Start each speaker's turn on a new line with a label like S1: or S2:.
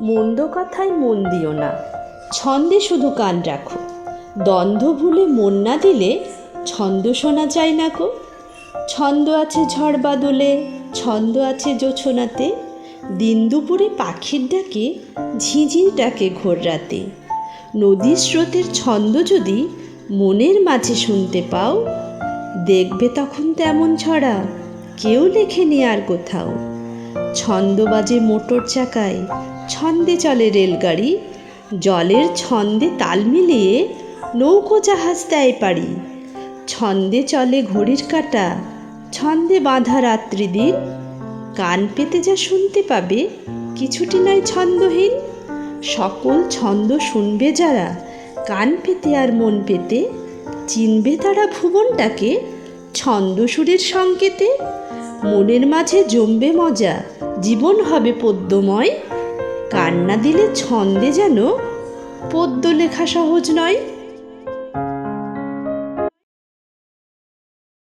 S1: মন্দ কথায় মন দিও না। ছন্দে শুধু কান রাখো। দ্বন্দ্ব ভুলে মন না দিলে ছন্দ শোনা যায় না কো ছন্দ আছে ঝড় বাদলে, ছন্দ আছে জোছনাতে। দিন দুপুরে পাখির ডাকে, ঝিঁঝির ডাকে ঘোর রাতে। নদীর স্রোতের ছন্দ যদি মনের মাঝে শুনতে পাও, দেখবে তখন তেমন ছড়া, কেউ লেখেনি আর কোথাও। ছন্দ বাজে মোটর চাকায় ছন্দে চলে রেলগাড়ি, জলের ছন্দে তাল মিলিয়ে নৌকো জাহাজ দেয় পারি ছন্দে চলে ঘড়ির কাঁটা, ছন্দে বাঁধা রাত্রি দিন। কান পেতে যা শুনতে পাবে, কিছুটি নয় ছন্দহীন। সকল ছন্দ শুনবে যারা, কান পেতে আর মন পেতে। চিনবে তারা ভুবনটাকে, ছন্দ সুরের সংকেতে। মনের মাঝে জমবে মজা, জীবন হবে পদ্যময় কান্না দিলে ছন্দে যেন পদ্য লেখা সহজ নয়।